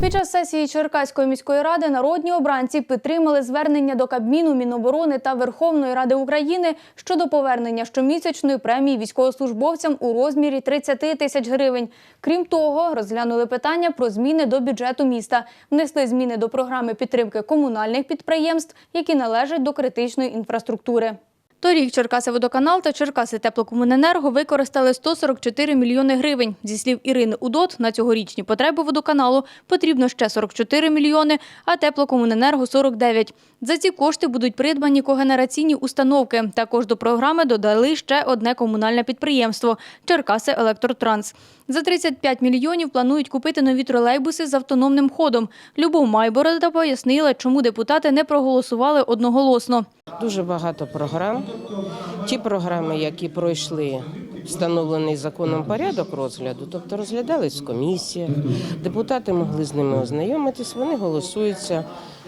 Під час сесії Черкаської міської ради народні обранці підтримали звернення до Кабміну, Міноборони та Верховної Ради України щодо повернення щомісячної премії військовослужбовцям у розмірі 30 тисяч гривень. Крім того, розглянули питання про зміни до бюджету міста, внесли зміни до програми підтримки комунальних підприємств, які належать до критичної інфраструктури. Торік Черкаси водоканал та Черкаси теплокомуненерго використали 144 мільйони гривень. Зі слів Ірини Удот, на цьогорічні потреби водоканалу потрібно ще 44 мільйони, а теплокомуненерго – 49. За ці кошти будуть придбані когенераційні установки. Також до програми додали ще одне комунальне підприємство – Черкаси Електротранс. За 35 мільйонів планують купити нові тролейбуси з автономним ходом. Любов Майборода пояснила, чому депутати не проголосували одноголосно. Дуже багато програм. Ті програми, які пройшли встановлений законом порядок розгляду, тобто розглядались в комісіях, депутати могли з ними ознайомитись, вони голосуються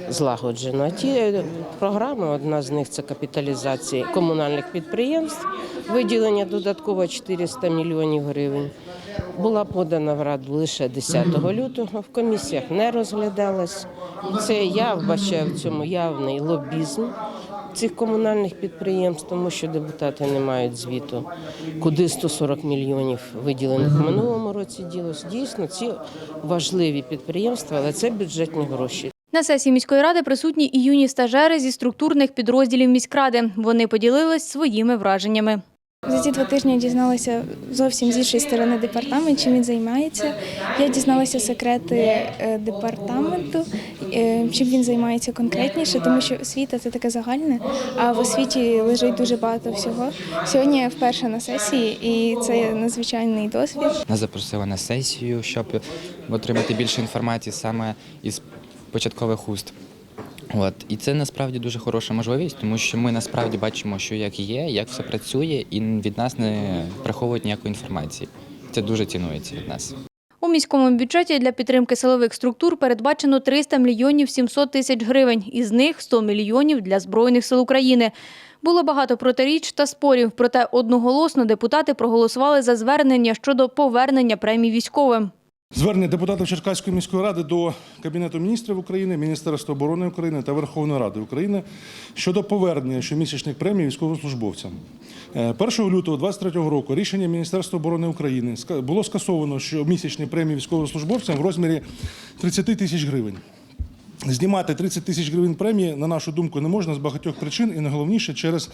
злагоджено. А ті е, програми, одна з них це капіталізація комунальних підприємств, виділення додатково 400 мільйонів гривень. Була подана в раду лише 10 лютого, в комісіях не розглядалась. Це я вбачаю в цьому явний лобізм цих комунальних підприємств, тому що депутати не мають звіту, куди 140 мільйонів виділених в минулому році ділось. Дійсно, ці важливі підприємства, але це бюджетні гроші. На сесії міської ради присутні і юні стажери зі структурних підрозділів міськради. Вони поділились своїми враженнями. За ці два тижні я дізналася зовсім з іншої сторони департамент, чим він займається. Я дізналася секрети е, департаменту, чим він займається конкретніше, тому що освіта це таке загальне, а в освіті лежить дуже багато всього. Сьогодні я вперше на сесії, і це надзвичайний досвід. Нас запросили на сесію, щоб отримати більше інформації саме із початкових уст. От. І це насправді дуже хороша можливість, тому що ми насправді бачимо, що як є, як все працює, і від нас не приховують ніякої інформації. Це дуже цінується від нас. У міському бюджеті для підтримки силових структур передбачено 300 мільйонів 700 тисяч гривень. Із них 100 мільйонів для Збройних сил України. Було багато протиріч та спорів, проте одноголосно депутати проголосували за звернення щодо повернення премій військовим. Звернення депутатів Черкаської міської ради до Кабінету міністрів України, Міністерства оборони України та Верховної Ради України щодо повернення щомісячних премій військовослужбовцям. Е, 1 лютого 2023 року рішення Міністерства оборони України було скасовано щомісячні премії військовослужбовцям в розмірі 30 тисяч гривень. Знімати 30 тисяч гривень премії, на нашу думку, не можна з багатьох причин, і найголовніше через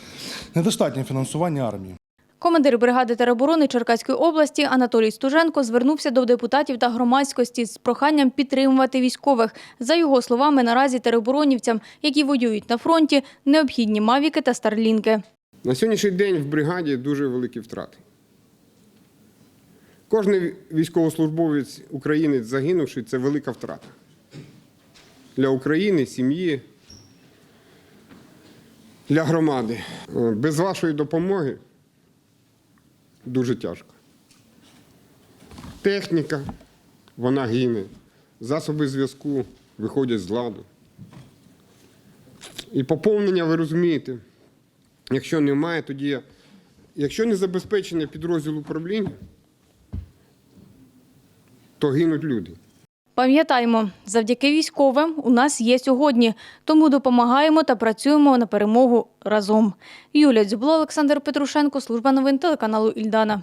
недостатнє фінансування армії. Командир бригади тероборони Черкаської області Анатолій Стуженко звернувся до депутатів та громадськості з проханням підтримувати військових. За його словами, наразі тероборонівцям, які воюють на фронті, необхідні мавіки та старлінки. На сьогоднішній день в бригаді дуже великі втрати. Кожний військовослужбовець українець загинувший це велика втрата для України, сім'ї, для громади. Без вашої допомоги дуже тяжко. Техніка, вона гине, засоби зв'язку виходять з ладу. І поповнення, ви розумієте, Якщо немає, тоді, якщо не забезпечений підрозділ управління, то гинуть люди. Пам'ятаємо, завдяки військовим у нас є сьогодні, тому допомагаємо та працюємо на перемогу разом. Юлія Дзюбло, Олександр Петрушенко, служба новин телеканалу Ільдана.